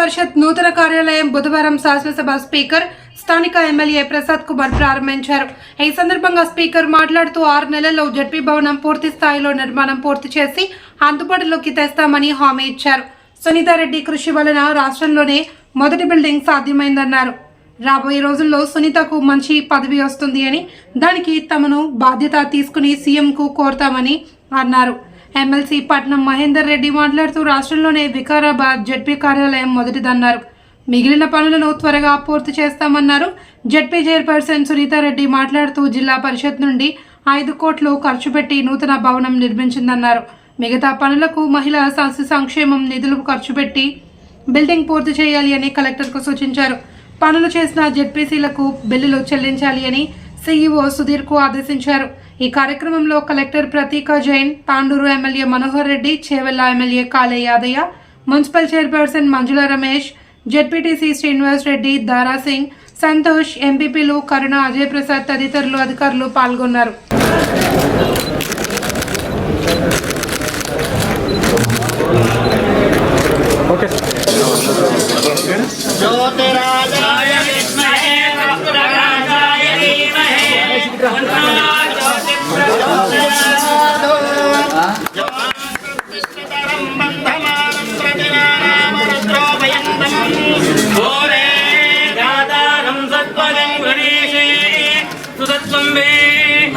పరిషత్ నూతన కార్యాలయం బుధవారం శాసనసభ స్పీకర్ స్థానిక ఎమ్మెల్యే ప్రసాద్ కుమార్ ప్రారంభించారు. ఈ సందర్భంగా స్పీకర్ మాట్లాడుతూ ఆరు నెలల్లో జడ్పీ భవనం పూర్తి స్థాయిలో నిర్మాణం పూర్తి చేసి అందుబాటులోకి తెస్తామని హామీ ఇచ్చారు. సునీతారెడ్డి కృషి వలన రాష్ట్రంలోనే మొదటి బిల్డింగ్ సాధ్యమైందన్నారు. రాబోయే రోజుల్లో సునీతకు మంచి పదవి వస్తుంది అని దానికి తమను బాధ్యత తీసుకుని సీఎంకు కోరుతామని అన్నారు. ఎమ్మెల్సీ పట్నం మహేందర్ రెడ్డి మాట్లాడుతూ రాష్ట్రంలోనే వికారాబాద్ జడ్పీ కార్యాలయం మొదటిదన్నారు. మిగిలిన పనులను త్వరగా పూర్తి చేస్తామన్నారు. జడ్పీ చైర్పర్సన్ సునీతారెడ్డి మాట్లాడుతూ జిల్లా పరిషత్ నుండి ఐదు కోట్లు ఖర్చు పెట్టి నూతన భవనం నిర్మించిందన్నారు. మిగతా పనులకు మహిళా శిశు సంక్షేమం నిధులు ఖర్చు పెట్టి బిల్డింగ్ పూర్తి చేయాలి అని కలెక్టర్కు సూచించారు. పనులు చేసిన జెడ్పీసీలకు బిల్లులు చెల్లించాలి అని సీఈఓ సుధీర్కు ఆదేశించారు. ఈ కార్యక్రమంలో collector Pratika Jain Tandur MLA Manohar Reddy Chevella MLA Kale Yadaiah municipal chairperson Manjula Ramesh ZPTC Srinivas Reddy Dara Singh Santosh ఎంపీపీలు కరుణ అజయ్ ప్రసాద్ తదితరులు అధికారులు పాల్గొన్నారు. జ్యోతిరాజాయ విద్మహే వక్రరాజాయ ధీమహే.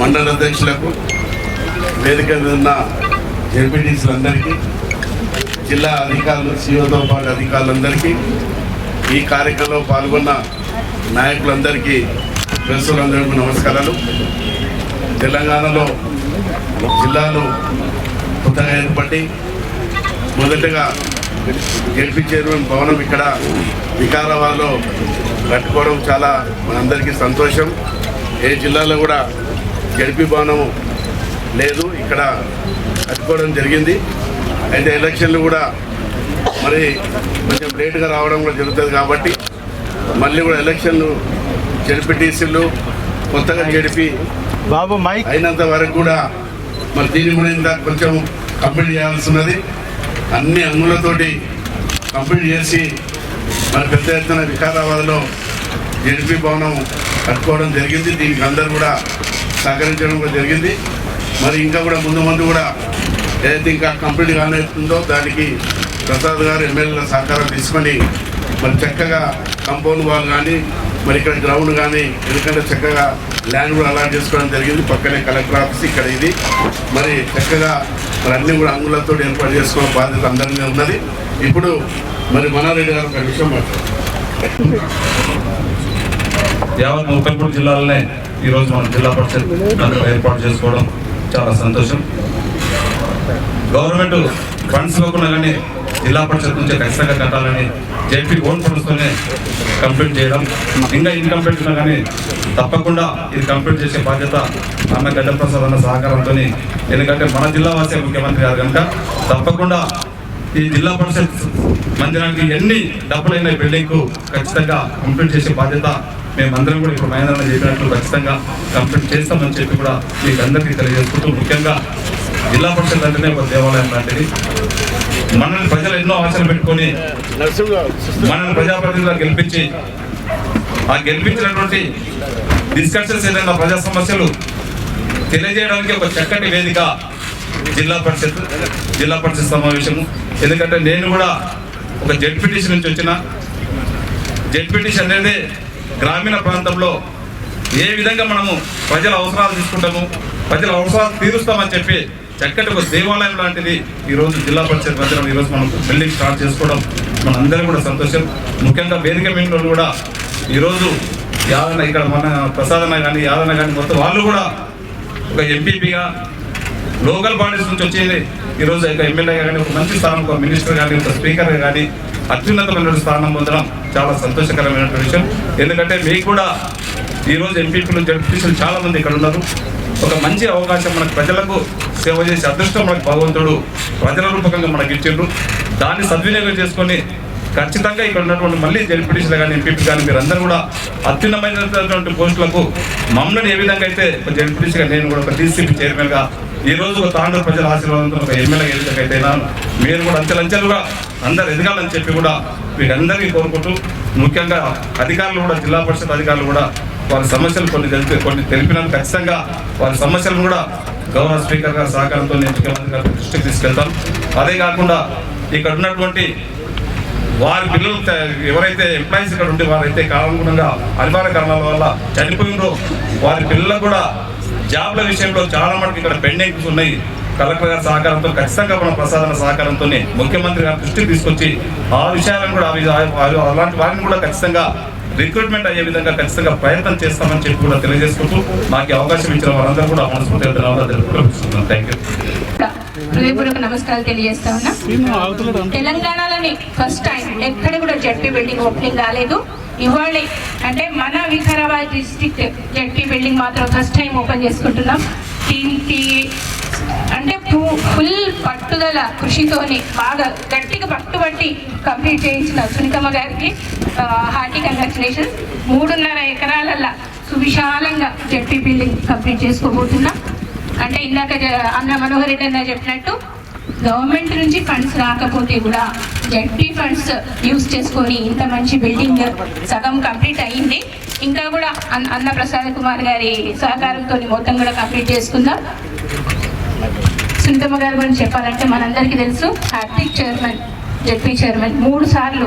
మండల అధ్యక్షులకు వేదిక ఉన్న ఎంపీటీసీలందరికీ జిల్లా అధికారులు సీఓతో పాటు అధికారులందరికీ ఈ కార్యక్రమంలో పాల్గొన్న నాయకులందరికీ ప్రజలందరికీ నమస్కారాలు. తెలంగాణలో జిల్లాలు కొత్తగా ఏర్పడి మొదటగా ఎంపీ చైర్మన్ భవనం ఇక్కడ వికారాబాద్లో కట్టుకోవడం చాలా మనందరికీ సంతోషం. ఏ జిల్లాలో కూడా గెలిపి భవనం లేదు ఇక్కడ కట్టుకోవడం జరిగింది. అయితే ఎలక్షన్లు కూడా మరి కొంచెం లేట్గా రావడం కూడా జరుగుతుంది కాబట్టి మళ్ళీ కూడా ఎలక్షన్లు జడ్పీటీసీలు కొత్తగా జడిపి బాబు మైక్. అయినంత వరకు కూడా మరి దీని గురించి కొంచెం కంప్లీట్ చేయాల్సి ఉన్నది. అన్ని అంగులతోటి కంప్లీట్ చేసి మరి పెద్ద ఎత్తున వికారాబాద్లో జడ్పీ భవనం కట్టుకోవడం జరిగింది. దీనికి అందరూ కూడా సహకరించడం కూడా జరిగింది. మరి ఇంకా కూడా ముందు ముందు కూడా ఏదైతే ఇంకా కంప్లీట్ కానేస్తుందో దానికి ప్రసాద్ గారు ఎమ్మెల్యేల సహకారం తీసుకొని మరి చక్కగా కంపౌండ్ వాల్ కానీ మరి ఇక్కడ గ్రౌండ్ కానీ ఎందుకంటే చక్కగా ల్యాండ్ కూడా అలాట్ చేసుకోవడం జరిగింది. పక్కనే కలెక్టర్ ఆఫీస్ ఇక్కడ ఇది. మరి చక్కగా మరి అన్నీ కూడా అంగులతో ఏర్పాటు చేసుకోవడం బాధ్యత అందరి ఉన్నది. ఇప్పుడు మరి మనారెడ్డి గారు ఒక విషయం యావత్ ముప్పై మూడు జిల్లాలనే ఈరోజు మన జిల్లా పరిషత్ నందులో ఏర్పాటు చేసుకోవడం చాలా సంతోషం. గవర్నమెంట్ ఫండ్స్ ఇవ్వకుండా కానీ జిల్లా పరిషత్ నుంచి ఖచ్చితంగా కట్టాలని జేపీ ఓన్ ఫండ్స్తోనే కంప్లీట్ చేయడం. ఇంకా ఇన్కంప్లీట్ ఉన్నా కానీ తప్పకుండా ఇది కంప్లీట్ చేసే బాధ్యత అన్న గడ్డప్రసాద్ అన్న సహకారంతో ఎందుకంటే మన జిల్లా వాసే ముఖ్యమంత్రి గారు కనుక తప్పకుండా ఈ జిల్లా పరిషత్ మందిరానికి ఎన్ని డబ్బులైన బిల్డింగ్ ఖచ్చితంగా కంప్లీట్ చేసే బాధ్యత మేమందరం కూడా ఇప్పుడు మహేంద్ర చెప్పినట్లు ఖచ్చితంగా కంప్లీట్ చేస్తామని చెప్పి కూడా మీకు అందరికీ తెలియజేసుకుంటూ ముఖ్యంగా జిల్లా పరిషత్ అంటేనే ఒక దేవాలయం లాంటిది. మనల్ని ప్రజలు ఎన్నో ఆశలు పెట్టుకొని మనల్ని ప్రజాప్రతినిధులు గెలిపించి ఆ గెలిపించినటువంటి డిస్కషన్స్ ఏదైనా ప్రజా సమస్యలు తెలియజేయడానికి ఒక చక్కటి వేదిక జిల్లా పరిషత్ జిల్లా పరిషత్ సమావేశము. ఎందుకంటే నేను కూడా ఒక జెడ్పీటీసీ నుంచి వచ్చిన. జెడ్పీటీసీ అనేది గ్రామీణ ప్రాంతంలో ఏ విధంగా మనము ప్రజల అవసరాలు తీసుకుంటాము ప్రజల అవసరాలు తీరుస్తామని చెప్పి చక్కటి ఒక దేవాలయం లాంటిది ఈరోజు జిల్లా పరిషత్ మధ్యలో ఈరోజు మనం బిల్డింగ్ స్టార్ట్ చేసుకోవడం మనందరం కూడా సంతోషం. ముఖ్యంగా వేదిక మీద కూడా ఈరోజు యాదన ఇక్కడ మన ప్రసాదన కానీ యాదన కానీ మొత్తం వాళ్ళు కూడా ఒక ఎంపీపీగా లోకల్ బాడీస్ నుంచి వచ్చేది. ఈరోజు ఒక ఎమ్మెల్యే కానీ ఒక మంచి స్థానం ఒక మినిస్టర్ కానీ ఒక స్పీకర్ కానీ అత్యున్నతమైన స్థానం పొందడం చాలా సంతోషకరమైన విషయం. ఎందుకంటే మీకు కూడా ఈరోజు ఎంపీపీలు జడ్పీసీలు చాలామంది ఇక్కడ ఉన్నారు. ఒక మంచి అవకాశం మనకు ప్రజలకు సేవ చేసే అదృష్టం మనకు భగవంతుడు ప్రజల రూపకంగా మనకి ఇచ్చిండ్రు. దాన్ని సద్వినియోగం చేసుకొని ఖచ్చితంగా ఇక్కడ ఉన్నటువంటి మళ్ళీ జడ్పీటీసీలు కానీ ఎంపీపీ కానీ మీరందరూ కూడా అత్యున్నమైనటువంటి పోస్టులకు మమ్మల్ని ఏ విధంగా అయితే ఒక జడ్పీటీసీగా నేను కూడా ఒక డీసీపీ చైర్మన్గా ఈరోజు ఒక తాండూరు ప్రజల ఆశీర్వాదంతో ఒక ఎమ్మెల్యే ఏ మీరు కూడా అంచెలంచెలుగా అందరు ఎదగాలని చెప్పి కూడా మీకు అందరికీ కోరుకుంటూ ముఖ్యంగా అధికారులు కూడా జిల్లా పరిషత్ అధికారులు కూడా వారి సమస్యలు కొన్ని తెలిపి కొన్ని తెలిపినాను ఖచ్చితంగా వారి సమస్యలు కూడా గౌరవ స్పీకర్ గారి సహకారంతో నేను ముఖ్యమంత్రి గారి దృష్టికి తీసుకెళ్తాం అదే కాకుండా ఇక్కడ ఉన్నటువంటి వారి పిల్లలు ఎవరైతే ఎంప్లాయీస్ ఇక్కడ ఉంటే వారైతే కాలానుగుణంగా అనివార్య కారణాల వల్ల చనిపోయిందో వారి పిల్లలకు కూడా జాబ్ల విషయంలో చాలా మటుకు ఇక్కడ పెండింగ్స్ ఉన్నాయి. కలెక్టర్ గారి సహకారంతో ఖచ్చితంగా మన ప్రసాదన సహకారంతో ముఖ్యమంత్రి గారి దృష్టికి తీసుకొచ్చి ఆ విషయాలను కూడా అలాంటి వారిని కూడా ఖచ్చితంగా రిక్రూట్మెంట్ అయ్యే విధంగా ఖచ్చితంగా ప్రయత్నం చేస్తామని చెప్పి కూడా తెలియజేసుకుంటూ మాకు అవకాశం ఇచ్చిన వారందరూ కూడా మనస్ఫూర్తిగా ధన్యవాదాలు తెలుపుతున్నాను థ్యాంక్ యూ హృదయపూర్వక నమస్కారాలు తెలియజేస్తా ఉన్నా. తెలంగాణలోని ఫస్ట్ టైం ఎక్కడ కూడా జడ్పీ బిల్డింగ్ ఓపెనింగ్ కాలేదు ఇవాళ అంటే మన వికారాబాద్ డిస్టిక్ జడ్పీ బిల్డింగ్ మాత్రం ఫస్ట్ టైం ఓపెన్ చేసుకుంటున్నాం. టీంకి అంటే ఫుల్ పట్టుదల కృషితోని బాగా గట్టిగా పట్టుబట్టి కంప్లీట్ చేయించిన సునీతమ్మ గారికి హార్టీ కంగ్రాచులేషన్ మూడున్నర ఎకరాలల్లా సువిశాలంగా జడ్పీ బిల్డింగ్ కంప్లీట్ చేసుకోబోతున్నాం. అంటే ఇందాక అన్న మనోహర్ రెడ్డి అన్న చెప్పినట్టు గవర్నమెంట్ నుంచి ఫండ్స్ రాకపోతే కూడా జడ్పీ ఫండ్స్ యూస్ చేసుకొని ఇంత మంచి బిల్డింగ్ సగం కంప్లీట్ అయ్యింది ఇంకా కూడా అన్న ప్రసాద్ కుమార్ గారి సహకారంతో మొత్తం కూడా కంప్లీట్ చేసుకుందాం. సుంతమ్మ గారి గురించి చెప్పాలంటే మనందరికీ తెలుసు హార్దిక్ చైర్మన్ జడ్పీ చైర్మన్ మూడు సార్లు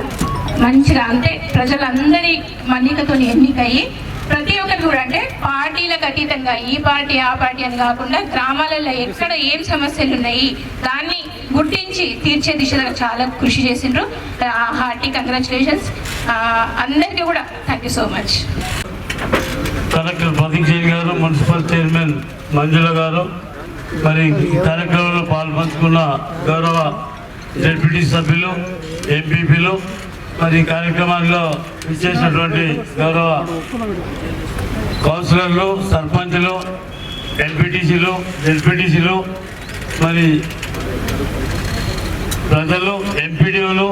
మంచిగా అంటే ప్రజలందరి మన్నికతో ఎన్నికయ్యి ప్రతి ఒక్కరు కూడా అంటే పార్టీలకు అతీతంగా ఈ పార్టీ ఆ పార్టీ అని కాకుండా గ్రామాలలో ఎక్కడ ఏం సమస్యలు ఉన్నాయి దాన్ని గుర్తించి తీర్చే దిశగా చాలా కృషి చేసిండ్రు. హార్టీ కంగ్రాచులేషన్స్ అందరికీ కూడా thank you so much collector Pradeep Jain గారు మున్సిపల్ చైర్మన్ మంజుల గారు మరి ఈ కార్యక్రమంలో పాల్పంచుకున్న గౌరవ డెప్యూటీ సభ్యులు ఎంపీపీలు మరి ఈ కార్యక్రమాల్లో ఇచ్చేసినటువంటి గౌరవ కౌన్సిలర్లు సర్పంచులు ఎంపీటీసీలు జడ్పీటీసీలు మరి ప్రజలు ఎంపీడీలు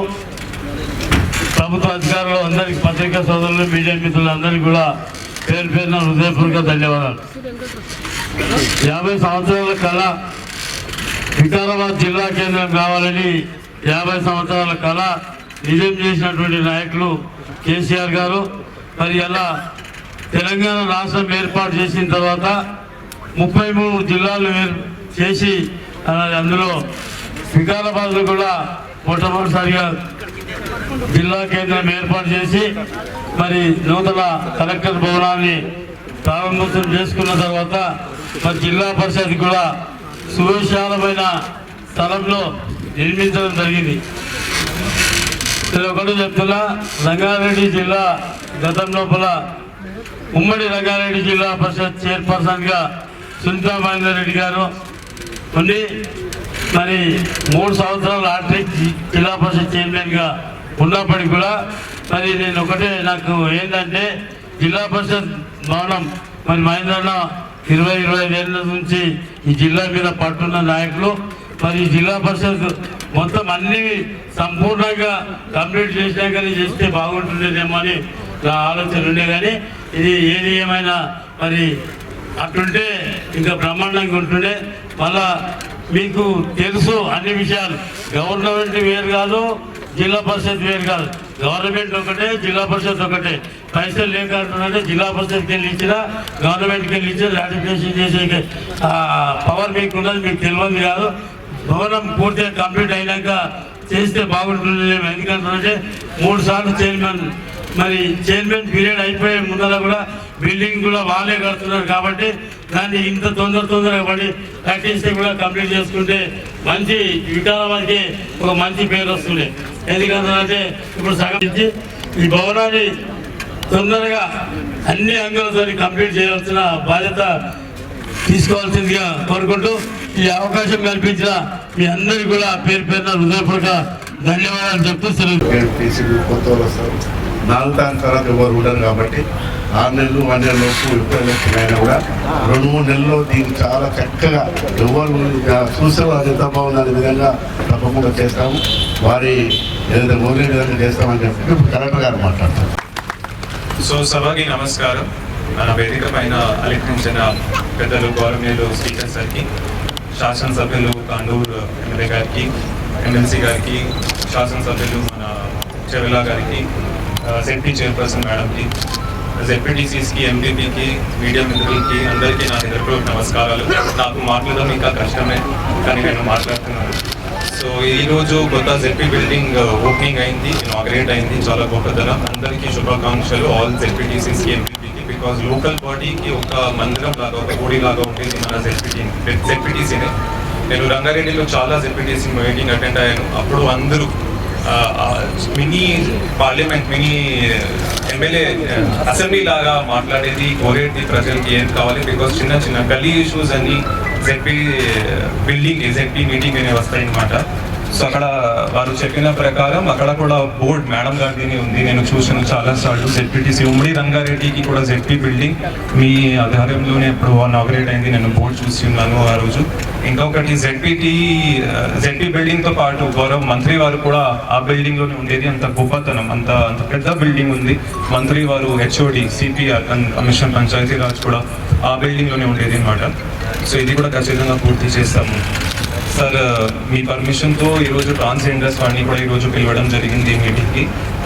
ప్రభుత్వ అధికారులు అందరికి పత్రికా సోదరులు మీడియా మిత్రులు అందరికీ కూడా పేరు పేరున హృదయపూర్వక ధన్యవాదాలు. యాభై సంవత్సరాల కళ వికారాబాద్ జిల్లా కేంద్రం కావాలని యాభై సంవత్సరాల కళ నిజం చేసినటువంటి నాయకులు కేసీఆర్ గారు. మరి అలా తెలంగాణ రాష్ట్రం ఏర్పాటు చేసిన తర్వాత ముప్పై మూడు జిల్లాలు చేసి అందులో వికారాబాద్లో కూడా మొట్టమొదటిసారిగా జిల్లా కేంద్రం ఏర్పాటు చేసి మరి నూతన కలెక్టర్ భవనాన్ని ప్రారంభోత్సవం చేసుకున్న తర్వాత మరి జిల్లా పరిషత్ కూడా సువిశాలమైన స్థలంలో నిర్మించడం జరిగింది. నేను ఒకటి చెప్తున్నా రంగారెడ్డి జిల్లా గతం లోపల ఉమ్మడి రంగారెడ్డి జిల్లా పరిషత్ చైర్పర్సన్గా సునీతా మహేందర్ రెడ్డి గారు ఉండి మరి మూడు సంవత్సరాలు ఆర్టిక్ జిల్లా పరిషత్ చైర్మన్గా ఉన్నప్పటికీ కూడా మరి నేను ఒకటే నాకు ఏంటంటే జిల్లా పరిషత్ భవనం మరి మహేంద్రన్న ఇరవై ఇరవై ఐదు నుంచి ఈ జిల్లా మీద పట్టున్న నాయకులు మరి జిల్లా పరిషత్ మొత్తం అన్ని సంపూర్ణంగా కంప్లీట్ చేసినాకనే చేస్తే బాగుంటుందేమో అని నా ఆలోచన ఉండే కానీ ఇది ఏది ఏమైనా మరి అట్లుంటే ఇంకా బ్రహ్మాండంగా ఉంటుండే. మళ్ళా మీకు తెలుసు అన్ని విషయాలు. గవర్నమెంట్ వేరు కాదు జిల్లా పరిషత్ వేరు కాదు. గవర్నమెంట్ ఒకటే జిల్లా పరిషత్ ఒకటే. పైసలు లేక జిల్లా పరిషత్కి వెళ్ళి ఇచ్చినా గవర్నమెంట్కి వెళ్ళి ఇచ్చిన రాటిఫికేషన్ చేసే పవర్ మీకు ఉన్నది మీకు తెలియదు కాదు. భవనం పూర్తిగా కంప్లీట్ అయినాక చేస్తే బాగుంటుంది ఎందుకంటే మూడు సార్లు చైర్మన్ మరి చైర్మన్ పీరియడ్ అయిపోయే ముందర కూడా బిల్డింగ్ కూడా వాళ్ళే కడుతున్నారు కాబట్టి దాన్ని ఇంత తొందర తొందరగా పడి కట్టిస్తే కూడా కంప్లీట్ చేసుకుంటే మంచి వికారాబాద్కి ఒక మంచి పేరు వస్తుంది. ఎందుకంటే ఇప్పుడు సగం ఇచ్చి ఈ భవనాన్ని తొందరగా అన్ని అంగాలతో కంప్లీట్ చేయాల్సిన బాధ్యత తీసుకోవాల్సిందిగా కోరుకుంటూ ఈ అవకాశం కల్పించిన మీ అందరికీ కూడా పేరు పేరున హృదయపూర్వక ధన్యవాదాలు చెప్తూ సెలవు. నాలుగు తారీఖు తర్వాత ఎవరు ఉండరు కాబట్టి ఆరు నెలలు వన్ నెలల లోపు ఎప్పుడు అయినా కూడా రెండు మూడు నెలల్లో దీన్ని చాలా చక్కగా ఎవరు చూసే వాళ్ళు ఎంత బాగుంది అనే విధంగా తప్పకుండా చేస్తాము. వారి ఏదైతే కోరిన విధంగా చేస్తామని చెప్పి కలెక్టర్ గారు మాట్లాడతారు. సో సభకి నమస్కారం. వేదిక పైన అలిఖించిన పెద్దలు గౌరవనీయులు స్పీకర్ సార్కి శాసనసభ్యులు కండూరు ఎమ్మెల్యే గారికి ఎమ్మెల్సీ గారికి శాసనసభ్యులు మన చెవిలా గారికి సెంటీ చైర్పర్సన్ మేడంకి జెడ్పీటీసీస్కి ఎంపీపీకి మీడియా మిత్రులకి అందరికీ నా హృదయపూర్వక నమస్కారాలు. నాకు మాట్లాడడం ఇంకా కష్టమే కానీ నేను మాట్లాడుతున్నాను. సో ఈ రోజు కొత్త జెడ్పీ బిల్డింగ్ ఓపెనింగ్ అయింది ఇనాగ్రేట్ అయింది చాలా గొప్పతనం అందరికీ శుభాకాంక్షలు ఆల్ జెడ్పీటీసీస్కి ఎంపీ బికాస్ లోకల్ బాడీకి ఒక మందిరం లాగా ఒక గుడి లాగా ఉండేది మన జెడ్పీటీ జెడ్పీటీసీనే నేను రంగారెడ్డిలో చాలా జెడ్పీటీసీ మీటింగ్ అటెండ్ అయ్యాను. అప్పుడు అందరూ mini parliament mini MLA assembly లాగా మాట్లాడేది కోరేది ప్రజలకి ఏం కావాలి. బికాస్ చిన్న చిన్న గల్లీ ఇష్యూస్ అన్ని జెడ్పీ బిల్డింగ్ జెడ్పీ మీటింగ్ అనేవి వస్తాయి సో అక్కడ వారు చెప్పిన ప్రకారం అక్కడ కూడా బోర్డ్ మేడం గారిది ఉంది. నేను చూసాను చాలా సార్లు జెడ్పీటీసీ ఉమ్మడి రంగారెడ్డికి కూడా జెడ్పీ బిల్డింగ్ మీ ఆధ్వర్యంలోనే ఇప్పుడు నాగరేట్ అయింది. నేను బోర్డు చూసి ఉన్నాను ఆ రోజు. ఇంకొకటి జెడ్పీటీ జెడ్పీ బిల్డింగ్తో పాటు గౌరవ మంత్రి వారు కూడా ఆ బిల్డింగ్లోనే ఉండేది. అంత గొప్పతనం అంత అంత పెద్ద బిల్డింగ్ ఉంది. మంత్రి వారు హెచ్ఓడి సిపిఆర్ కమిషన్ పంచాయతీరాజ్ కూడా ఆ బిల్డింగ్లోనే ఉండేది అనమాట సో ఇది కూడా ఖచ్చితంగా పూర్తి చేస్తాము. సార్ మీ పర్మిషన్తో ఈరోజు ట్రాన్స్జెండర్స్ వాడిని కూడా ఈరోజు పిలవడం జరిగింది మీటింగ్కి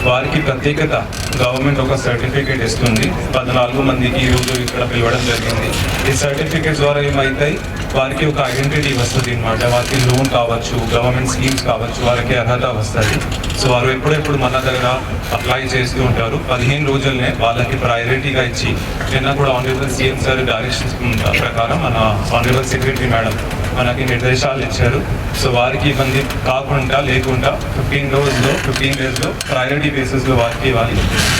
వారికి ప్రత్యేకత. గవర్నమెంట్ ఒక సర్టిఫికేట్ ఇస్తుంది. పద్నాలుగు మందికి ఈరోజు ఇక్కడ పిలవడం జరిగింది. ఈ సర్టిఫికేట్ ద్వారా ఏమవుతాయి వారికి ఒక ఐడెంటిటీ వస్తుంది అనమాట వారికి లోన్ కావచ్చు గవర్నమెంట్ స్కీమ్స్ కావచ్చు వారికి అర్హత వస్తుంది. సో వారు ఎప్పుడెప్పుడు మన దగ్గర అప్లై చేస్తూ ఉంటారు. పదిహేను రోజులనే వాళ్ళకి ప్రయారిటీగా ఇచ్చి నిన్న కూడా ఆనరబుల్ సీఎం సార్ డైరెక్షన్స్ ప్రకారం మన ఆనరబుల్ సెక్రటరీ మేడం మనకి నిర్దేశాలు ఇచ్చారు. సో వారికి ఇబ్బంది కాకుండా లేకుండా ఫిఫ్టీన్ రోజులో ఫిఫ్టీన్ డేస్లో ప్రయారిటీ బేసిస్లో వారికి ఇవ్వాలి.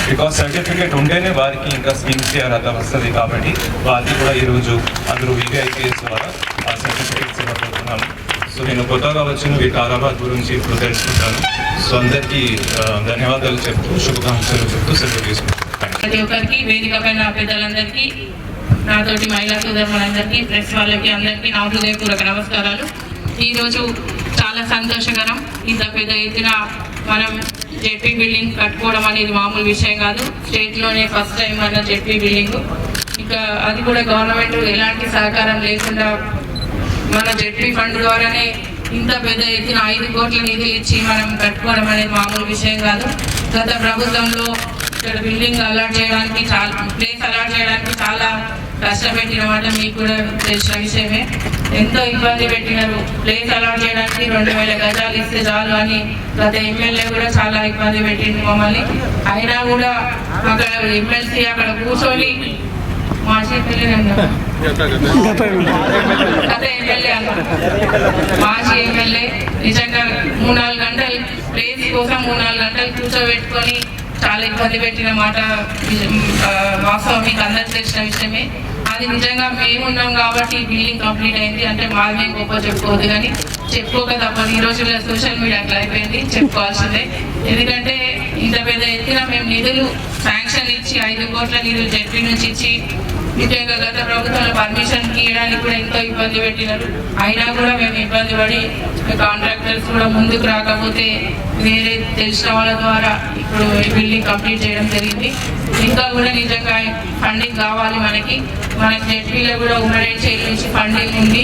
బికాస్ సర్టిఫికేట్ ఉంటేనే వారికి ఇంకా స్కీమ్స్కి అర్హత వస్తుంది కాబట్టి వారికి కూడా ఈరోజు అందరూ వివిఐపిఎస్ ద్వారా ఆ సర్టిఫికేట్స్ ఇవ్వబోతున్నాను సో నేను కొత్తగా వచ్చిన వికారాబాద్ గురించి ఇప్పుడు తెలుసుకుంటాను. సో అందరికీ ధన్యవాదాలు చెప్తూ శుభాకాంక్షలు చెప్తూ సెలవు తీసుకుంటాను ప్రతి ఒక్కరికి వేదిక పైన పెద్దలందరికీ నాతోటి మహిళా సోదరులందరికీ ప్రెస్ వాళ్ళకి అందరికీ నా హృదయపూర్వక నమస్కారాలు. ఈరోజు చాలా సంతోషకరం ఇంత పెద్ద ఎత్తున మనం జెడ్పీ బిల్డింగ్ కట్టుకోవడం అనేది మామూలు విషయం కాదు. స్టేట్లోనే ఫస్ట్ టైం మన జెడ్పీ బిల్డింగ్. ఇంకా అది కూడా గవర్నమెంట్ ఎలాంటి సహకారం లేకుండా మన జెడ్పీ ఫండ్ ద్వారానే ఇంత పెద్ద ఎత్తున ఐదు కోట్ల నిధులు ఇచ్చి మనం కట్టుకోవడం అనేది మామూలు విషయం కాదు. గత ప్రభుత్వంలో ఇక్కడ బిల్డింగ్ అలాట్ చేయడానికి చాలా ప్లేస్ అలాట్ చేయడానికి చాలా కష్టపెట్టిన మాట మీకు కూడా తెలిసిన విషయమే. ఎంతో ఇబ్బంది పెట్టినారు. ప్లేస్ అలాట్ చేయడానికి రెండు వేల గజాలు ఇస్తే చాలు అని గత ఎమ్మెల్యే కూడా చాలా ఇబ్బంది పెట్టింది మమ్మల్ని. అయినా కూడా అక్కడ ఎమ్మెల్సీ అక్కడ కూర్చొని మా ఎమ్మెల్యే గత ఎమ్మెల్యే మాజీ ఎమ్మెల్యే. నిజంగా మూడు నాలుగు గంటలు ప్లేస్ కోసం మూడు నాలుగు గంటలు కూర్చోబెట్టుకొని చాలా ఇబ్బంది పెట్టిన మాట వాస్తవం మీకు అందరికి తెలిసిన విషయమే. అది నిజంగా మేము ఉన్నాం కాబట్టి ఈ బిల్డింగ్ కంప్లీట్ అయింది. అంటే మాది మేము గొప్ప చెప్పుకోవద్దు కానీ చెప్పుకోక తప్పదు. ఈ రోజుల్లో సోషల్ మీడియా అట్లా అయిపోయింది. చెప్పుకోవాల్సిందే. ఎందుకంటే ఇంత పెద్ద ఎత్తున మేము నిధులు శాంక్షన్ ఇచ్చి ఐదు కోట్ల నిధులు జడ్పీ నుంచి ఇచ్చి ముఖ్యంగా గత ప్రభుత్వంలో పర్మిషన్ ఇవ్వడానికి కూడా ఎంతో ఇబ్బంది పెట్టినారు. అయినా కూడా మేము ఇబ్బంది పడి కాంట్రాక్టర్స్ కూడా ముందుకు రాకపోతే వేరే తెలిసిన వాళ్ళ ద్వారా ఇప్పుడు ఈ బిల్డింగ్ కంప్లీట్ చేయడం జరిగింది. ఇంకా కూడా నిజంగా ఫండింగ్ కావాలి మనకి. మన జెడ్పీలో కూడా ఉమెన్ చేయించి ఫండింగ్ ఉంది.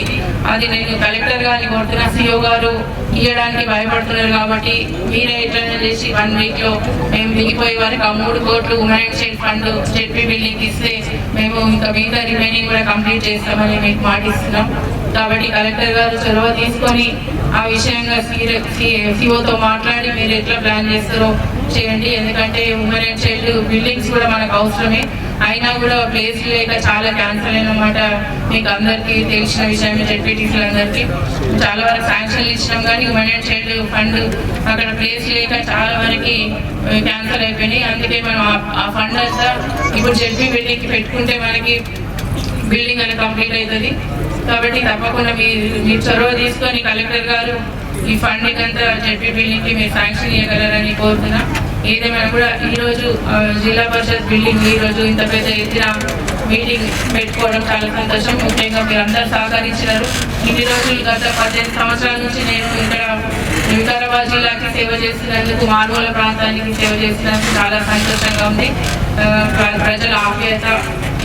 అది నేను కలెక్టర్ గారిని కోరుతున్న సిఓ గారు ఇవ్వడానికి భయపడుతున్నారు కాబట్టి మీరే ఎట్లయినా చేసి వన్ వీక్లో మేము దిగిపోయే వరకు ఆ మూడు కోట్లు women and child fund ZP building ఇస్తే మేము ఇంకా మిగతా రిమైనింగ్ కూడా కంప్లీట్ చేస్తామని మీకు మాటిస్తున్నాం. కాబట్టి కలెక్టర్ గారు చొరవ తీసుకొని ఆ విషయంగా సిఓతో మాట్లాడి మీరు ఎట్లా ప్లాన్ చేస్తారో చేయండి. ఎందుకంటే ఉమెన్ అండ్ చైల్డ్ బిల్డింగ్స్ కూడా మనకు అవసరమే. అయినా కూడా ప్లేస్ లేక చాలా క్యాన్సల్ అయినమాట. మీకు అందరికీ తెలిసిన విషయమే జెడ్పీటీసీలందరికీ చాలా వరకు శాంక్షన్లు ఇచ్చినాం కానీ ఉమెన్ అండ్ చైల్డ్ ఫండ్ అక్కడ ప్లేస్ లేక చాలా వరకు క్యాన్సల్ అయిపోయినాయి. అందుకే మనం ఆ- ఫండ్ అంతా ఇప్పుడు జెడ్పీ బిల్డింగ్కి పెట్టుకుంటే మనకి బిల్డింగ్ అనేది కంప్లీట్ అవుతుంది కాబట్టి తప్పకుండా మీరు మీరు చొరవ తీసుకొని కలెక్టర్ గారు ఈ ఫండింగ్ అంతా జెడ్పీ బిల్డింగ్కి మీరు శాంక్షన్ చేయగలరని కోరుతున్నాను ఏదేమైనా కూడా ఈరోజు జిల్లా పరిషత్ బిల్డింగ్ ఈరోజు ఇంత పెద్ద ఎత్తున మీటింగ్ పెట్టుకోవడం చాలా సంతోషం. ముఖ్యంగా మీరు అందరూ సహకరించినారు. ఇన్ని రోజులు గత పద్దెనిమిది సంవత్సరాల నుంచి నేను ఇక్కడ వికారాబాద్ జిల్లాకి సేవ చేసినందుకు మారుమూల ప్రాంతానికి సేవ చేసినందుకు చాలా సంతోషంగా ఉంది. ప్ర- ప్రజల ఆప్యాయత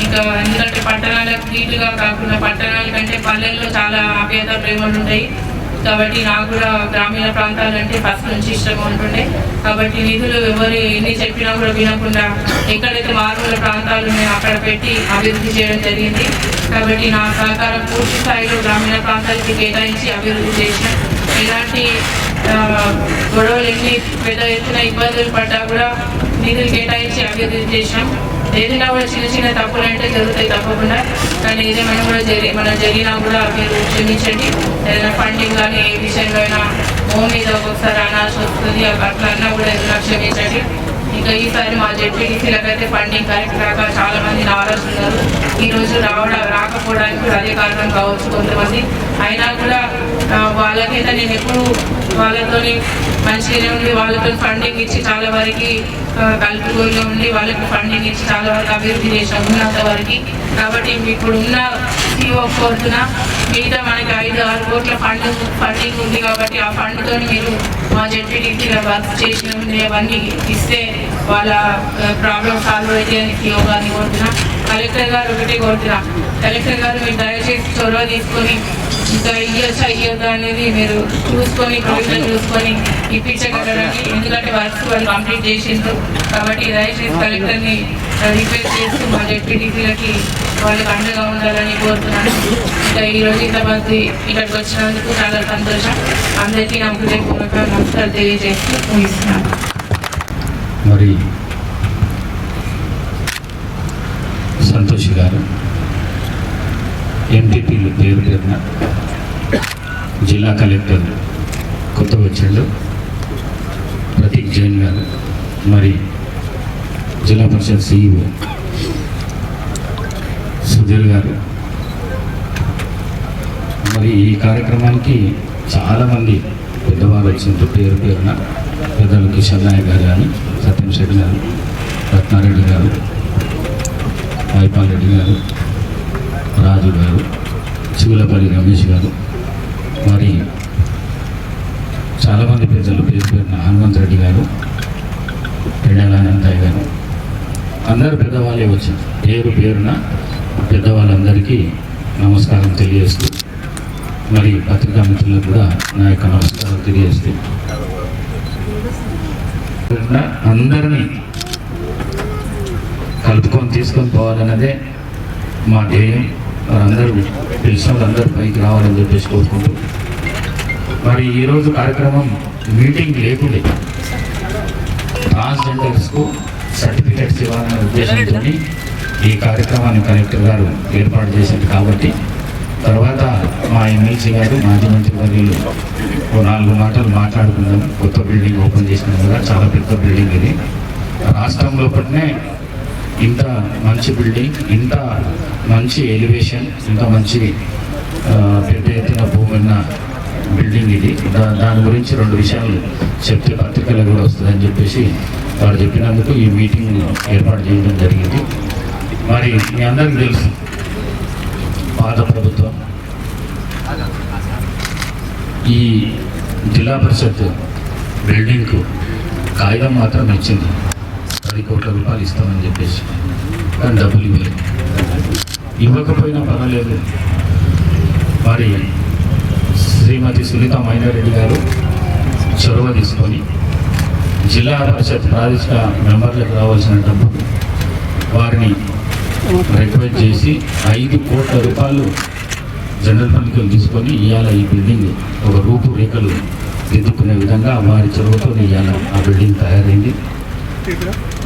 ఇంకా ఎందుకంటే పట్టణాలకు నీటుగా కాకుండా పట్టణాల కంటే పల్లెల్లో చాలా ఆప్యాయత ప్రేమలు ఉంటాయి. కాబట్టి నాకు కూడా గ్రామీణ ప్రాంతాలంటే ఫస్ట్ నుంచి ఇష్టంగా ఉంటుండే. కాబట్టి నిధులు ఎవరు ఎన్ని చెప్పినా కూడా వినకుండా ఎక్కడైతే మారుమూల ప్రాంతాలు ఉన్నాయో అక్కడ పెట్టి అభివృద్ధి చేయడం జరిగింది. కాబట్టి నా సహకారం పూర్తి స్థాయిలో గ్రామీణ ప్రాంతాలకి కేటాయించి అభివృద్ధి చేసిన. ఎలాంటి గొడవలు ఎన్ని పెద్ద ఎత్తున ఇబ్బందులు పడ్డా కూడా నిధులు కేటాయించి అభివృద్ధి చేసినాం ఏదైనా కూడా చిన్న చిన్న తప్పులు అంటే జరుగుతాయి తప్పకుండా. కానీ ఏదేమైనా కూడా జరి మన జరిగినా కూడా మీరు క్షమించండి. ఏదైనా ఫండింగ్ కానీ ఏ విషయంలో అయినా హోమ్ మీద ఒక్కొక్కసారి అనాల్సి వస్తుంది. అట్లా అన్నా కూడా ఏదైనా క్షమించండి. ఇంకా ఈసారి మా జెడ్పీటీసీలకు అయితే ఫండింగ్ కరెక్ట్ రాక చాలా మంది నారాజు ఉన్నారు. ఈరోజు రావడం రాకపోవడానికి కూడా అదే కారణం కావచ్చు కొంతమంది. అయినా కూడా వాళ్ళకైతే నేను ఎప్పుడు వాళ్ళతోని మంచిగానే ఉండి వాళ్ళతో ఫండింగ్ ఇచ్చి చాలా వరకు కలుపుకోలో ఉండి వాళ్ళకి ఫండింగ్ ఇచ్చి చాలా వరకు అభివృద్ధి చేసాం ఉన్నంత వరకు. కాబట్టి ఇప్పుడు ఉన్న సిఓ కోర్టున మిగతా మనకి ఐదు ఆరు కోట్ల ఫండ్ ఫండింగ్ ఉంది కాబట్టి ఆ ఫండ్తో మీరు మా జెడ్పీటీసీలో వర్క్ చేసినవి అవన్నీ ఇస్తే వాళ్ళ ప్రాబ్లం సాల్వ్ అయితే అని గారిని కోరుతున్నాను కలెక్టర్ గారు ఒకటే కోరుతున్నా కలెక్టర్ గారు మీరు దయచేసి చొరవ తీసుకొని ఇంకా ఇయ్యొచ్చా ఇయ్యొద్దా అనేది మీరు చూసుకొని ప్రొవిజన్ చూసుకొని ఇప్పించగలరని ఎందుకంటే వర్క్స్ వాళ్ళు కంప్లీట్ చేసిండ్రు. కాబట్టి దయచేసి కలెక్టర్ని రిక్వెస్ట్ చేస్తూ మా జెడ్పీటీసీలకి వాళ్ళకి అండగా ఉండాలని కోరుతున్నాను. ఇంకా ఈ రోజు ఇంతమంది ఇక్కడికి వచ్చినందుకు చాలా సంతోషం. అందరికీ నా హృదయపూర్వక నమస్కారం తెలియజేస్తూ ముగిస్తున్నాను. మరి సంతోష్ గారు. ఎంపీపీలు పేరు పేరున జిల్లా కలెక్టర్ కొత్త వచ్చిండు. ప్రతీక్ జైన్ గారు మరి జిల్లా పరిషత్ సిఇఓ సుధీర్ గారు. మరి ఈ కార్యక్రమానికి చాలామంది పెద్దవాళ్ళు వచ్చిండ్రు పేరు పేరున. పెద్దలు కిషన్ నాయక్ గారు కానీ సత్యం శెట్టి గారు రత్నారెడ్డి గారు. రెడ్డి గారు రాజు గారు శివులపల్లి రమేష్ గారు. మరి చాలామంది పెద్దలు పేరు పేరున హనుమంత్ రెడ్డి గారు పెండాల గారు. అందరు పెద్దవాళ్ళే వచ్చారు. పేరు పేరున పెద్దవాళ్ళందరికీ నమస్కారం తెలియజేస్తూ మరి పత్రికా మిత్రులకు కూడా నా యొక్క నమస్కారం తెలియజేస్తూ. అందరినీ తీసుకొని పోవాలన్నదే మా ధ్యేయం. వారందరూ పిలిచిన వాళ్ళందరూ పైకి రావాలని చెప్పేసి కోరుకుంటూ. మరి ఈరోజు కార్యక్రమం మీటింగ్ లేకుండే. ట్రాన్స్జెండర్స్కు సర్టిఫికెట్స్ ఇవ్వాలనే ఉద్దేశంతో ఈ కార్యక్రమాన్ని కలెక్టర్ గారు ఏర్పాటు చేశారు కాబట్టి తర్వాత మా ఎమ్మెల్సీ గారు మాజీ మంత్రి వర్యులు ఓ నాలుగు మాటలు మాట్లాడుకుందాం కొత్త బిల్డింగ్ ఓపెన్ చేసిన కూడా చాలా పెద్ద బిల్డింగ్ ఇది. రాష్ట్రంలో పట్నే ఇంత మంచి బిల్డింగ్ ఇంత మంచి ఎలివేషన్ ఇంత మంచి పెద్ద ఎత్తున భూమి ఉన్న బిల్డింగ్ ఇది. దాని గురించి రెండు విషయాలు చెప్తే పత్రికలు కూడా వస్తుందని చెప్పేసి వారు చెప్పినందుకు ఈ మీటింగ్ ఏర్పాటు చేయడం జరిగింది. మరి మీ అందరికీ తెలుసు పాత ప్రభుత్వం ఈ జిల్లా పరిషత్ బిల్డింగ్కు కాగితం మాత్రం ఇచ్చింది. పది కోట్ల రూపాయలు ఇస్తామని చెప్పేసి. కానీ డబ్బులు ఇవ్వలేదు ఇవ్వకపోయినా పర్వాలేదు. వారి శ్రీమతి సునీత మైనారెడ్డి గారు చొరవ తీసుకొని జిల్లా పరిషత్ ప్రాదేశిక మెంబర్లకు రావాల్సిన డబ్బు వారిని రిక్వెస్ట్ చేసి ఐదు కోట్ల రూపాయలు జనరల్ ఫండ్కి తీసుకొని ఇవాళ ఈ బిల్డింగ్ ఒక రూపురేఖలు దిద్దుకునే విధంగా వారి చొరవతో ఇవాళ ఆ బిల్డింగ్ తయారైంది.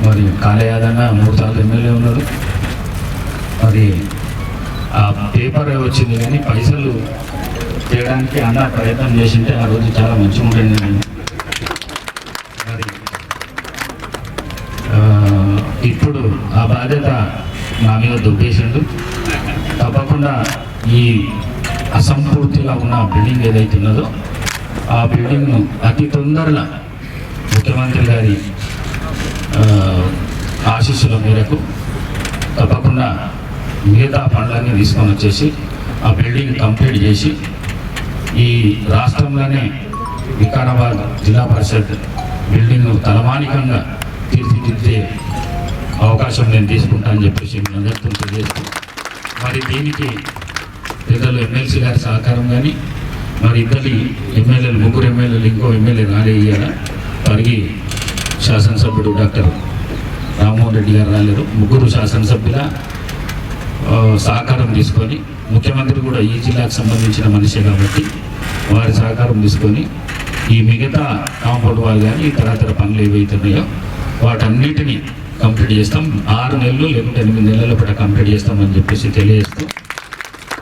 మరి కాలయాదన్న మూడు సార్లు ఎమ్మెల్యే ఉన్నాడు మరి ఆ పేపర్ వచ్చింది కానీ పైసలు చేయడానికి అన్న ప్రయత్నం చేసింటే ఆ రోజు చాలా మంచిగా ఉండేది నేను మరి ఇప్పుడు ఆ బాధ్యత నా మీద దుబ్బేసిండు. తప్పకుండా ఈ అసంపూర్తిగా ఉన్న బిల్డింగ్ ఏదైతే ఉన్నదో ఆ బిల్డింగ్ను అతి తొందరగా ముఖ్యమంత్రి గారి ఆశీస్సుల మేరకు తప్పకుండా మిగతా పనులన్నీ తీసుకొని వచ్చేసి ఆ బిల్డింగ్ కంప్లీట్ చేసి ఈ రాష్ట్రంలోనే వికారాబాద్ జిల్లా పరిషత్ బిల్డింగ్ తలమానికంగా తీర్చిదిద్దే అవకాశం నేను తీసుకుంటానని చెప్పేసి మీ అందరితో తెలియజేస్తూ మరి దీనికి ఇద్దరు ఎమ్మెల్సీ గారి సహకారం కానీ మరి ఇద్దరి ఎమ్మెల్యేలు ముగ్గురు ఎమ్మెల్యేలు ఇంకో ఎమ్మెల్యే రాలేయాల వారికి శాసనసభ్యుడు డాక్టర్ రామ్మోహన్ రెడ్డి గారు రాలేరు. ముగ్గురు శాసనసభ్యుల సహకారం తీసుకొని ముఖ్యమంత్రి కూడా ఈ జిల్లాకు సంబంధించిన మనిషే కాబట్టి వారి సహకారం తీసుకొని ఈ మిగతా కాంపౌండ్ వాళ్ళు కానీ ఇతరతర పనులు ఏవైతున్నాయో వాటన్నిటినీ కంప్లీట్ చేస్తాం. ఆరు నెలలు లేకుంటే ఎనిమిది నెలల పాటు కంప్లీట్ చేస్తామని చెప్పేసి తెలియజేస్తూ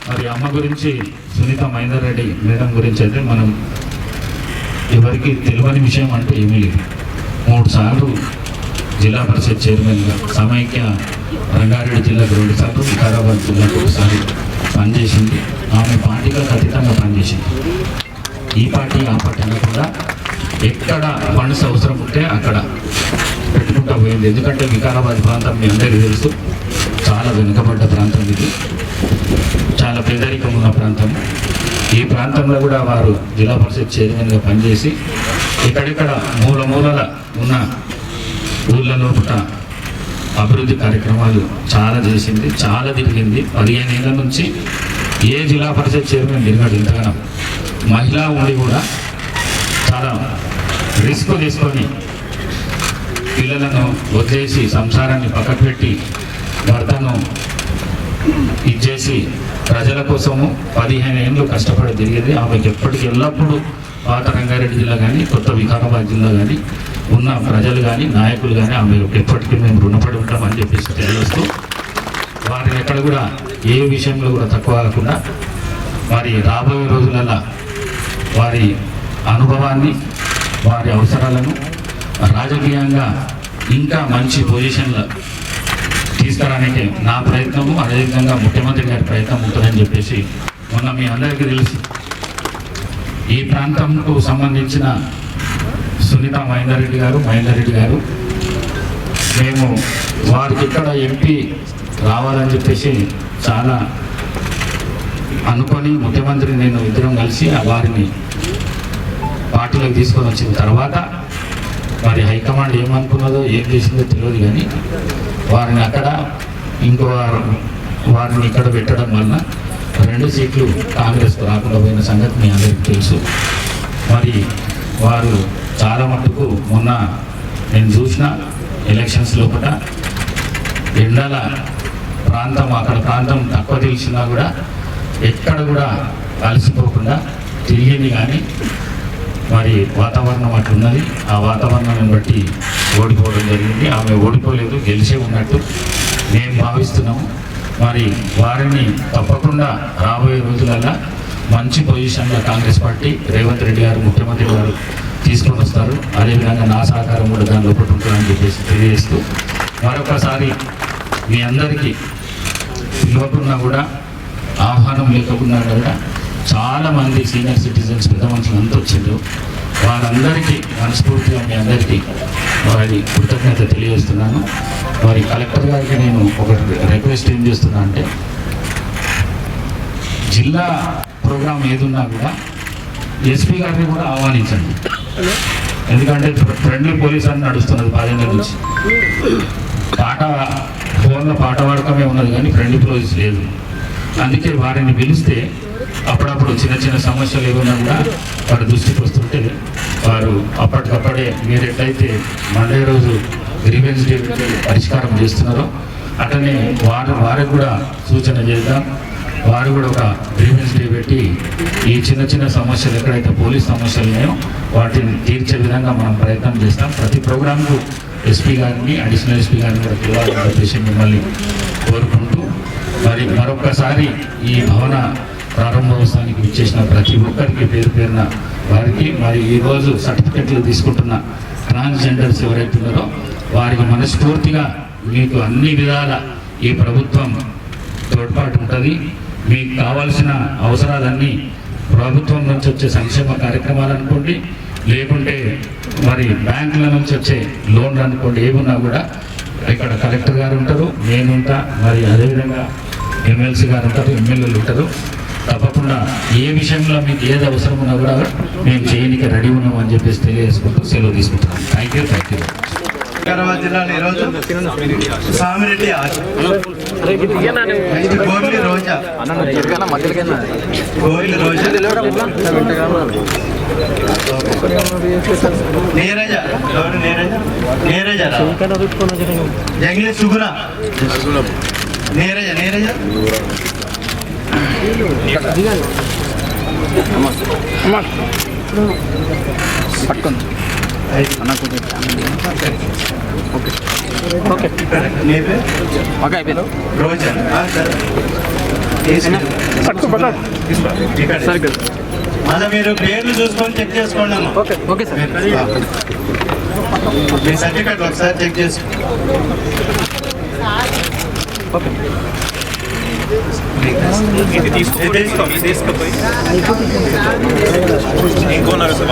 మరి అమ్మ గురించి సునీత మహేందర్ రెడ్డి మేడం గురించి అయితే మనం ఎవరికి తెలియని విషయం అంటూ ఏమీ లేదు. మూడు సార్లు జిల్లా పరిషత్ చైర్మన్గా సమైక్య రంగారెడ్డి జిల్లాకు రెండు సార్లు వికారాబాద్ జిల్లాకు ఒకసారి పనిచేసింది. ఆమె పార్టీగా ఖచ్చితంగా పనిచేసింది. ఈ పార్టీ ఆ పార్టీ అనకుండా ఎక్కడ ఫండ్స్ అవసరం ఉంటే అక్కడ పెట్టుకుంటా పోయింది. ఎందుకంటే వికారాబాద్ ప్రాంతం మీ అందరికీ తెలుసు. చాలా వెనుకబడ్డ ప్రాంతం ఇది. చాలా పేదరికం ఉన్న ప్రాంతం. ఈ ప్రాంతంలో కూడా వారు జిల్లా పరిషత్ చైర్మన్గా పనిచేసి ఇక్కడిక్కడ మూల మూలల ఉన్న ఊళ్ళ లోపల అభివృద్ధి కార్యక్రమాలు చాలా చేసింది చాలా తిరిగింది పదిహేను ఏళ్ళ నుంచి ఏ జిల్లా పరిషత్ చైర్మన్ తిరిగాడు ఇంతగానో. మహిళ ఉండి కూడా చాలా రిస్క్ తీసుకొని పిల్లలను వదిలేసి సంసారాన్ని పక్కకు పెట్టి భర్తను ఇచ్చేసి ప్రజల కోసము పదిహేను ఏళ్ళు కష్టపడి తిరిగింది. ఆమెకి ఎప్పటికీ ఎల్లప్పుడూ పాత రంగారెడ్డి జిల్లా కానీ కొత్త వికారాబాద్ జిల్లా కానీ ఉన్న ప్రజలు కానీ నాయకులు కానీ ఆమె ఎప్పటికీ మేము రుణపడి ఉంటామని చెప్పేసి తెలియజేస్తూ వారిని ఎక్కడ కూడా ఏ విషయంలో కూడా తక్కువ కాకుండా వారి రాబోయే రోజులలో వారి అనుభవాన్ని వారి అవసరాలను రాజకీయంగా ఇంకా మంచి పొజిషన్లో తీసుకురానికి నా ప్రయత్నము అదేవిధంగా ముఖ్యమంత్రి గారి ప్రయత్నం ఉంటుందని చెప్పేసి మొన్న మీ అందరికీ తెలుసు ఈ ప్రాంతంకు సంబంధించిన సునీత మహేందర్ రెడ్డి గారు మహేందర్ రెడ్డి గారు. మేము వారికి ఇక్కడ ఎంపీ రావాలని చెప్పేసి చాలా అనుకొని ముఖ్యమంత్రి నేను ఇద్దరం కలిసి వారిని పార్టీలోకి తీసుకొని వచ్చిన తర్వాత మరి హైకమాండ్ ఏమనుకున్నదో ఏం చేసిందో తెలియదు కానీ వారిని అక్కడ ఇంకో వారిని ఇక్కడ పెట్టడం వలన రెండు సీట్లు కాంగ్రెస్కు రాకుండా పోయిన సంగతి మీ అందరికీ తెలుసు. మరి వారు చాలా మటుకు మొన్న నేను చూసిన ఎలక్షన్స్ లోపల ఎండల ప్రాంతం అక్కడ ప్రాంతం తక్కువ తెలిసినా కూడా ఎక్కడ కూడా అలసిపోకుండా తిరిగింది కానీ మరి వాతావరణం అట్లున్నది ఆ వాతావరణాన్ని బట్టి ఓడిపోవడం జరిగింది. ఆమె ఓడిపోలేదు గెలిచే ఉన్నట్టు మేము భావిస్తున్నాము. మరి వారిని తప్పకుండా రాబోయే రోజులల్లా మంచి పొజిషన్లో కాంగ్రెస్ పార్టీ రేవంత్ రెడ్డి గారు ముఖ్యమంత్రి గారు తీసుకొని వస్తారు అదేవిధంగా నా సహకారం కూడా దాని లోపల ఉంటుందని చెప్పేసి తెలియజేస్తూ మరొకసారి మీ అందరికీ పిలవకున్నా కూడా ఆహ్వానం లేకుండా కూడా చాలా మంది సీనియర్ సిటిజన్స్ పెద్ద మనుషులు అంతా వచ్చిండ్రు వారందరికీ మనస్ఫూర్తిగా మీ అందరికీ వారి కృతజ్ఞత తెలియజేస్తున్నాను. వారి కలెక్టర్ గారికి నేను ఒక రిక్వెస్ట్ ఏం చేస్తున్నా అంటే జిల్లా ప్రోగ్రాం ఏదున్నా కూడా ఎస్పీ గారిని కూడా ఆహ్వానించండి. ఎందుకంటే ఫ్రెండ్లీ పోలీస్ అని నడుస్తున్నది పదిహేను నుంచి. పాట ఫోన్లో పాట వాడకమే ఉన్నది కానీ ఫ్రెండ్లీ పోలీస్ లేదు. అందుకే వారిని పిలిస్తే అప్పుడప్పుడు చిన్న చిన్న సమస్యలు ఏమైనా కూడా వారి దృష్టికి వస్తుంటే వారు అప్పటికప్పుడే మీరు ఎట్లయితే మండే రోజు గ్రీవెన్స్ డే పరిష్కారం చేస్తున్నారో అట్లనే వారు వారికి కూడా సూచన చేద్దాం. వారు కూడా ఒక గ్రీవెన్స్ డే పెట్టి ఈ చిన్న చిన్న సమస్యలు ఎక్కడైతే పోలీస్ సమస్యలు ఉన్నాయో వాటిని తీర్చే విధంగా మనం ప్రయత్నం చేస్తాం. ప్రతి ప్రోగ్రాంకు ఎస్పీ గారిని అడిషనల్ ఎస్పీ గారిని కూడా పిలవాలని చెప్పేసి మిమ్మల్ని కోరుకుంటూ మరి మరొకసారి ఈ భవన ప్రారంభోత్సవానికి ఇచ్చేసిన ప్రతి ఒక్కరికి పేరు పేరున వారికి మరి ఈరోజు సర్టిఫికెట్లు తీసుకుంటున్న ట్రాన్స్జెండర్స్ ఎవరైతే ఉన్నారో వారికి మనస్ఫూర్తిగా మీకు అన్ని విధాల ఈ ప్రభుత్వం తోడ్పాటు ఉంటుంది. మీకు కావాల్సిన అవసరాలన్నీ ప్రభుత్వం నుంచి వచ్చే సంక్షేమ కార్యక్రమాలు అనుకోండి లేకుంటే మరి బ్యాంకుల నుంచి వచ్చే లోన్లు అనుకోండి ఏమున్నా కూడా ఇక్కడ కలెక్టర్ గారు ఉంటారు నేను ఉంటా మరి అదేవిధంగా ఎమ్మెల్సీ గారు ఉంటారు ఎమ్మెల్యేలు ఉంటారు. తప్పకుండా ఏ విషయంలో మీకు ఏది అవసరం ఉన్నా కూడా మేము చేయడానికి రెడీ ఉన్నామని చెప్పేసి తెలియజేసుకుంటూ సెలవు తీసుకుంటున్నాం. Thank you thank you Vikarabad జిల్లాలో ఈరోజు సామిరెడ్డి ఆర్ట్. గోర్లి రోజా. గోర్లి రోజా. నీరజ. ఎవరు నీరజ? నీరజ జంగిలి సుగుణ. నీరజ నీరజ. పట్టుకుంది. నీ సరే. మీరు పేర్లు చూసుకొని చెక్ చేసుకోండి ఓకే సార్ మీ సర్టిఫికెట్ ఒకసారి చెక్ చేసుకో ఇది తీసుకో తీసుకో ఇంకో నర్సు